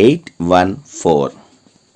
eight one four.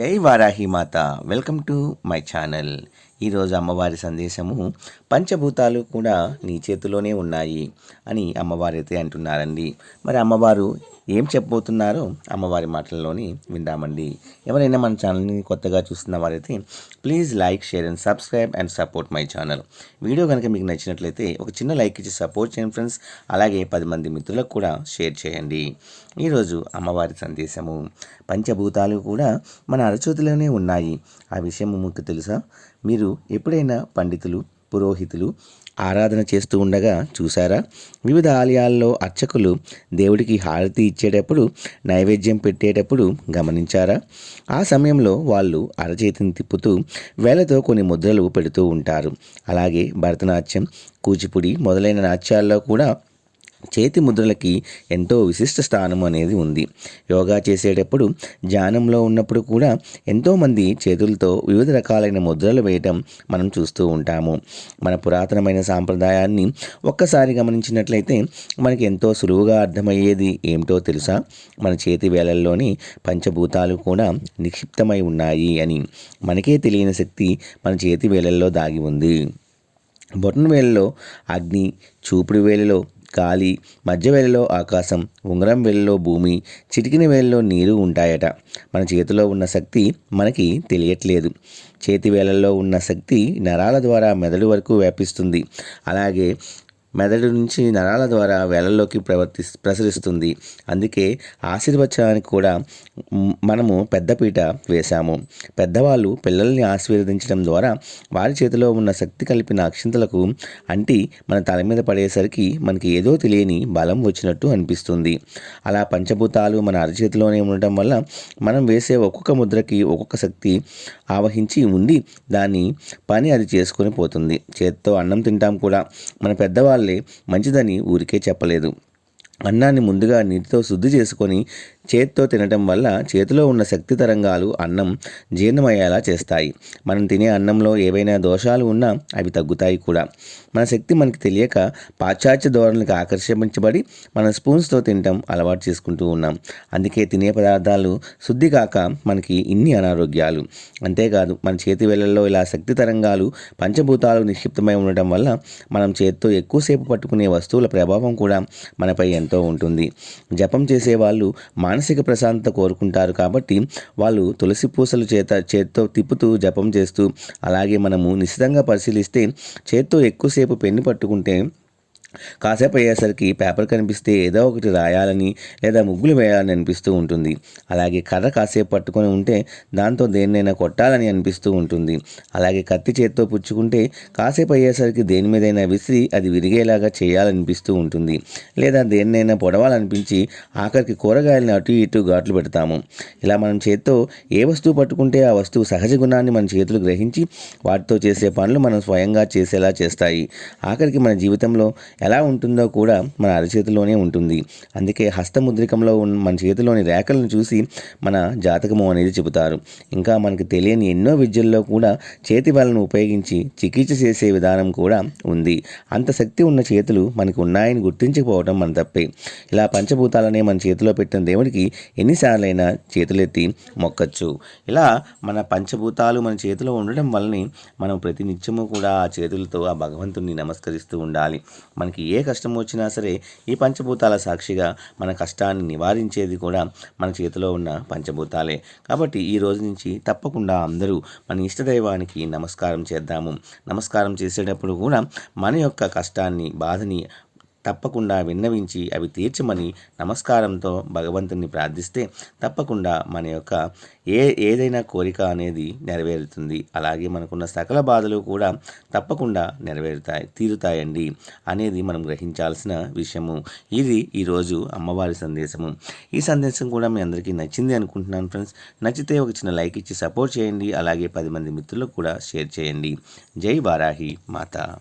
జై వారాహి మాత. Welcome to my channel. ఈరోజు అమ్మవారి సందేశము పంచభూతాలు కూడా నీ చేతిలోనే ఉన్నాయి అని అమ్మవారైతే అంటున్నారండి. మరి అమ్మవారు ఏం చెప్పబోతున్నారో అమ్మవారి మాటల్లోని విందామండి. ఎవరైనా మన ఛానల్ని కొత్తగా చూస్తున్న వారైతే please like share and subscribe and support my channel. Video కనుక మీకు నచ్చినట్లయితే ఒక చిన్న లైక్ ఇచ్చి సపోర్ట్ చేయండి ఫ్రెండ్స్. అలాగే పది మంది మిత్రులకు కూడా షేర్ చేయండి. ఈరోజు అమ్మవారి సందేశము. పంచభూతాలు కూడా మన అరచేతిలోనే ఉన్నాయి. ఆ విషయం మీకు తెలుసా? మీరు ఎప్పుడైనా పండితులు పురోహితులు ఆరాధన చేస్తూ ఉండగా చూసారా వివిధ ఆలయాల్లో అర్చకులు దేవుడికి హారతి ఇచ్చేటప్పుడు నైవేద్యం పెట్టేటప్పుడు గమనించారా? ఆ సమయంలో వాళ్ళు అరచేతిని తిప్పుతూ వేలతో కొన్ని ముద్రలు పెడుతూ ఉంటారు. అలాగే భరతనాట్యం కూచిపుడి మొదలైన నాట్యాల్లో కూడా చేతి ముద్రలకి ఎంతో విశిష్ట స్థానం అనేది ఉంది. యోగా చేసేటప్పుడు ధ్యానంలో ఉన్నప్పుడు కూడా ఎంతోమంది చేతులతో వివిధ రకాలైన ముద్రలు వేయటం మనం చూస్తూ ఉంటాము. మన పురాతనమైన సాంప్రదాయాన్ని ఒక్కసారి గమనించినట్లయితే మనకి ఎంతో సులువుగా అర్థమయ్యేది ఏమిటో తెలుసా? మన చేతి వేలల్లోని పంచభూతాలు కూడా నిక్షిప్తమై ఉన్నాయి అని మనకే తెలియని శక్తి మన చేతి వేలల్లో దాగి ఉంది. బొటన వేలలో అగ్ని చూపుడు వేలలో గాలి మధ్య వేళలో ఆకాశం ఉంగరం వేలలో భూమి చిటికిన వేలలో నీరు ఉంటాయట. మన చేతిలో ఉన్న శక్తి మనకి తెలియట్లేదు. చేతి వేళల్లో ఉన్న శక్తి నరాల ద్వారా మెదడు వరకు వ్యాపిస్తుంది. అలాగే మెదడు నుంచి నరాల ద్వారా వేలల్లోకి ప్రవర్తి ప్రసరిస్తుంది. అందుకే ఆశీర్వచనానికి కూడా మనము పెద్దపీట వేశాము. పెద్దవాళ్ళు పిల్లల్ని ఆశీర్వదించడం ద్వారా వారి చేతిలో ఉన్న శక్తి కలిపిన అక్షింతలకు అంటి మన తల మీద పడేసరికి మనకి ఏదో తెలియని బలం వచ్చినట్టు అనిపిస్తుంది. అలా పంచభూతాలు మన అరచేతిలోనే ఉండటం వల్ల మనం వేసే ఒక్కొక్క ముద్రకి ఒక్కొక్క శక్తి ఆవహించి ఉండి దాని పని అది చేసుకొని పోతుంది. చేత్తో అన్నం తింటాం కూడా. మన పెద్దవాళ్ళు మంచిదని ఊరికే చెప్పలేదు. అన్నాన్ని ముందుగా నీటితో శుద్ధి చేసుకొని చేత్తో తినటం వల్ల చేతిలో ఉన్న శక్తి తరంగాలు అన్నం జీర్ణమయ్యేలా చేస్తాయి. మనం తినే అన్నంలో ఏవైనా దోషాలు ఉన్నా అవి తగ్గుతాయి కూడా. మన శక్తి మనకి తెలియక పాశ్చాత్య ధోరణులకు ఆకర్షించబడి మన స్పూన్స్తో తినటం అలవాటు చేసుకుంటూ ఉన్నాం. అందుకే తినే పదార్థాలు శుద్ధి కాక మనకి ఇన్ని అనారోగ్యాలు. అంతేకాదు మన చేతి వేళల్లో ఇలా శక్తి తరంగాలు పంచభూతాలు నిక్షిప్తమై ఉండటం వల్ల మనం చేత్తో ఎక్కువసేపు పట్టుకునే వస్తువుల ప్రభావం కూడా మనపై ఉంటుంది. జపం చేసే వాళ్ళు మానసిక ప్రశాంతత కోరుకుంటారు కాబట్టి వాళ్ళు తులసి పూసలు చేత చేత్తో తిప్పుతూ జపం చేస్తూ అలాగే మనము నిశ్చితంగా పరిశీలిస్తే చేత్తో ఎక్కువసేపు పెన్ను పట్టుకుంటే కాసేపు అయ్యేసరికి పేపర్ కనిపిస్తే ఏదో ఒకటి రాయాలని లేదా ముగ్గులు వేయాలని అనిపిస్తూ ఉంటుంది. అలాగే కర్ర కాసేపు పట్టుకొని ఉంటే దాంతో దేన్నైనా కొట్టాలని అనిపిస్తూ ఉంటుంది. అలాగే కత్తి చేత్తో పుచ్చుకుంటే కాసేపు అయ్యేసరికి దేని మీదైనా విసిరి అది విరిగేలాగా చేయాలనిపిస్తూ ఉంటుంది. లేదా దేన్నైనా పొడవాలనిపించి ఆఖరికి కూరగాయలను అటు ఇటు ఘాట్లు పెడతాము. ఇలా మనం చేత్తో ఏ వస్తువు పట్టుకుంటే ఆ వస్తువు సహజ గుణాన్ని మన చేతులు గ్రహించి వాటితో చేసే పనులు మనం స్వయంగా చేసేలా చేస్తాయి. ఆఖరికి మన జీవితంలో ఎలా ఉంటుందో కూడా మన అరచేతిలోనే ఉంటుంది. అందుకే హస్తముద్రికంలో ఉన్న మన చేతిలోని రేఖలను చూసి మన జాతకము అనేది చెబుతారు. ఇంకా మనకు తెలియని ఎన్నో విద్యల్లో కూడా చేతి బలను ఉపయోగించి చికిత్స చేసే విధానం కూడా ఉంది. అంత శక్తి ఉన్న చేతులు మనకు ఉన్నాయని గుర్తించకపోవడం మన తప్పే. ఇలా పంచభూతాలనే మన చేతిలో పెట్టిన దేవుడికి ఎన్నిసార్లైనా చేతులెత్తి మొక్కచ్చు. ఇలా మన పంచభూతాలు మన చేతిలో ఉండడం వల్లనే మనం ప్రతినిత్యము కూడా ఆ చేతులతో ఆ భగవంతుని నమస్కరిస్తూ ఉండాలి. మన మనకి ఏ కష్టం వచ్చినా సరే ఈ పంచభూతాల సాక్షిగా మన కష్టాన్ని నివారించేది కూడా మన చేతిలో ఉన్న పంచభూతాలే. కాబట్టి ఈ రోజు నుంచి తప్పకుండా అందరూ మన ఇష్టదైవానికి నమస్కారం చేద్దాము. నమస్కారం చేసేటప్పుడు కూడా మన యొక్క కష్టాన్ని బాధని తప్పకుండా విన్నవించి అవి తీర్చమని నమస్కారంతో భగవంతుని ప్రార్థిస్తే తప్పకుండా మన యొక్క ఏ ఏదైనా కోరిక అనేది నెరవేరుతుంది. అలాగే మనకున్న సకల బాధలు కూడా తప్పకుండా నెరవేరుతాయి తీరుతాయండి అనేది మనం గ్రహించాల్సిన విషయము. ఇది ఈరోజు అమ్మవారి సందేశము. ఈ సందేశం కూడా మీ అందరికీ నచ్చింది అనుకుంటున్నాను ఫ్రెండ్స్. నచ్చితే ఒక చిన్న లైక్ ఇచ్చి సపోర్ట్ చేయండి. అలాగే పది మంది మిత్రులకు కూడా షేర్ చేయండి. జై వారాహి మాత.